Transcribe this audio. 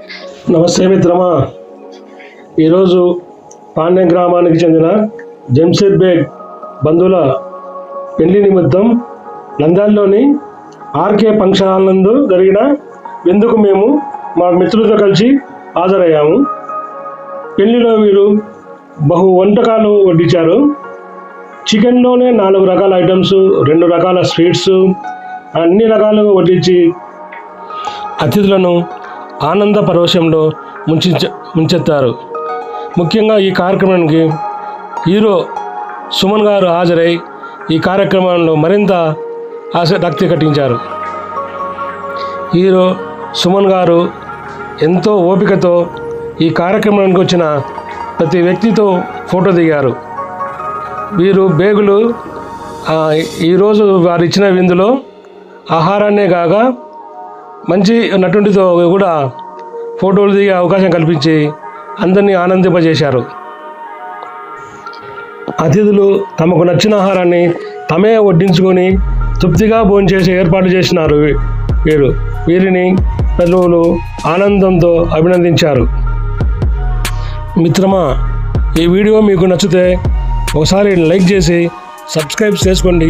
నమస్తే మిత్రమా. ఈరోజు పాండ్యం గ్రామానికి చెందిన జంషేద్ బేగ్ బంధువుల పెళ్ళి నిమిత్తం నంద్యాలలోని ఆర్కే ఫంక్షన్ హాల్ నందు జరిగిన ఎందుకు మేము మా మిత్రులతో కలిసి హాజరయ్యాము. పెళ్ళిలో వీరు బహు వంటకాలు వడ్డించారు. చికెన్లోనే నాలుగు రకాల ఐటమ్స్ రెండు రకాల స్వీట్స్ అన్ని రకాలుగా వడ్డించి అతిథులను ఆనంద పరవశంలో ముంచించ ముంచెత్తారు. ముఖ్యంగా ఈ కార్యక్రమానికి హీరో సుమన్ గారు హాజరై ఈ కార్యక్రమంలో మరింత ఆసక్తి కట్టించారు. హీరో సుమన్ గారు ఎంతో ఓపికతో ఈ కార్యక్రమానికి వచ్చిన ప్రతి వ్యక్తితో ఫోటో దిగారు. వీరు బేగులు ఈరోజు వారు ఇచ్చిన విందులో ఆహారాన్నే కాగా మంచి నటుండితో కూడా ఫోటోలు దిగే అవకాశం కల్పించి అందరినీ ఆనందింపజేశారు. అతిథులు తమకు నచ్చిన ఆహారాన్ని తమే వడ్డించుకొని తృప్తిగా భోంచేసే ఏర్పాటు చేసినారు వీరు. వీరిని పలువురు ఆనందంతో అభినందించారు. మిత్రమా ఈ వీడియో మీకు నచ్చితే ఒకసారి లైక్ చేసి సబ్స్క్రైబ్ చేసుకోండి.